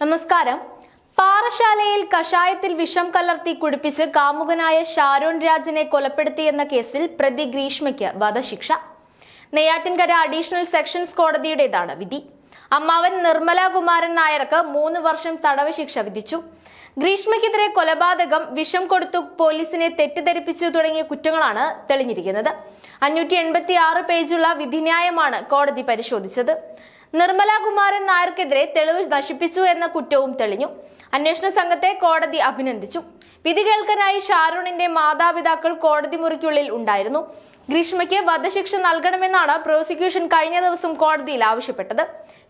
നമസ്കാരം. പാറശാലയിൽ കഷായത്തിൽ വിഷം കലർത്തി കുടിപ്പിച്ച് കാമുകനായ ഷാരോൺ രാജിനെ കൊലപ്പെടുത്തിയെന്ന കേസിൽ പ്രതി ഗ്രീഷ്മയ്ക്ക് വധശിക്ഷ. നെയ്യാറ്റിൻകര അഡീഷണൽ സെക്ഷൻസ് കോടതിയുടേതാണ് വിധി. അമ്മാവൻ നിർമ്മല കുമാരൻ നായർക്ക് മൂന്ന് വർഷം തടവ് ശിക്ഷ വിധിച്ചു. ഗ്രീഷ്മയ്ക്കെതിരെ കൊലപാതകം വിഷം കൊടുത്തു പോലീസിനെ തെറ്റിദ്ധരിപ്പിച്ചു തുടങ്ങിയ കുറ്റങ്ങളാണ് തെളിഞ്ഞിരിക്കുന്നത്. അഞ്ഞൂറ്റി എൺപത്തി ആറ് പേജുള്ള വിധിന്യായമാണ് കോടതി പരിശോധിച്ചത്. നിർമ്മല കുമാരൻ നായർക്കെതിരെ തെളിവ് നശിപ്പിച്ചു എന്ന കുറ്റവും തെളിഞ്ഞു. അന്വേഷണ സംഘത്തെ കോടതി അഭിനന്ദിച്ചു. വിധി കേൾക്കാനായി ഷാരൂണിന്റെ മാതാപിതാക്കൾ കോടതി മുറിക്കുള്ളിൽ ഉണ്ടായിരുന്നു. ഗ്രീഷ്മയ്ക്ക് വധശിക്ഷ നൽകണമെന്നാണ് പ്രോസിക്യൂഷൻ കഴിഞ്ഞ ദിവസം കോടതിയിൽ ആവശ്യപ്പെട്ടത്.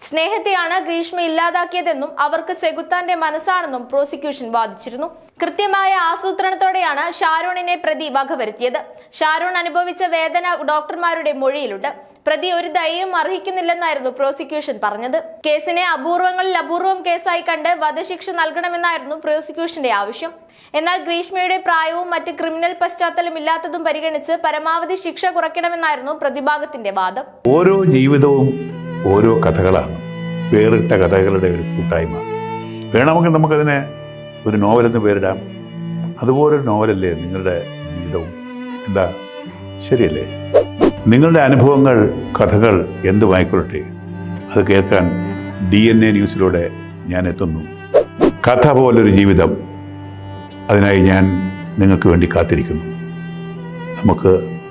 സ്നേഹത്തെയാണ് ഗ്രീഷ്മ ഇല്ലാതാക്കിയതെന്നും അവർക്ക് സെഗുത്താന്റെ മനസ്സാണെന്നും പ്രോസിക്യൂഷൻ വാദിച്ചിരുന്നു. കൃത്യമായ ആസൂത്രണത്തോടെയാണ് ഷാരോണിനെ പ്രതി വകവരുത്തിയത്. ഷാരോൺ അനുഭവിച്ച വേദന ഡോക്ടർമാരുടെ മൊഴിയിലുണ്ട്. പ്രതി ഒരു ദയയും അർഹിക്കുന്നില്ലെന്നായിരുന്നു പ്രോസിക്യൂഷൻ പറഞ്ഞത്. കേസിനെ അപൂർവങ്ങളിൽ അപൂർവം കേസായി കണ്ട് വധശിക്ഷ നൽകണമെന്നായിരുന്നു പ്രോസിക്യൂഷന്റെ ആവശ്യം. എന്നാൽ ഗ്രീഷ്മയുടെ പ്രായവും മറ്റ് ക്രിമിനൽ പശ്ചാത്തലം ഇല്ലാത്തതും പരിഗണിച്ച് പരമാവധി ശിക്ഷ കുറയ്ക്കണമെന്നായിരുന്നു പ്രതിഭാഗത്തിന്റെ വാദം. ഓരോ ജീവിതവും ഓരോ കഥകളാണ്. വേറിട്ട കഥകളുടെ ഒരു കൂട്ടായ്മ. വേണമെങ്കിൽ നമുക്കതിനെ ഒരു നോവലെന്ന് പേരിടാം. അതുപോലൊരു നോവലല്ലേ നിങ്ങളുടെ ജീവിതവും? എന്താ? ശരിയല്ലേ? നിങ്ങളുടെ അനുഭവങ്ങൾ കഥകൾ എന്തുമായിക്കൊള്ളട്ടെ അത് കേൾക്കാൻ ഡി എൻ എ ന്യൂസിലൂടെ ഞാൻ എത്തുന്നു. കഥ പോലൊരു ജീവിതം. അതിനായി ഞാൻ നിങ്ങൾക്ക് വേണ്ടി കാത്തിരിക്കുന്നു. നമുക്ക്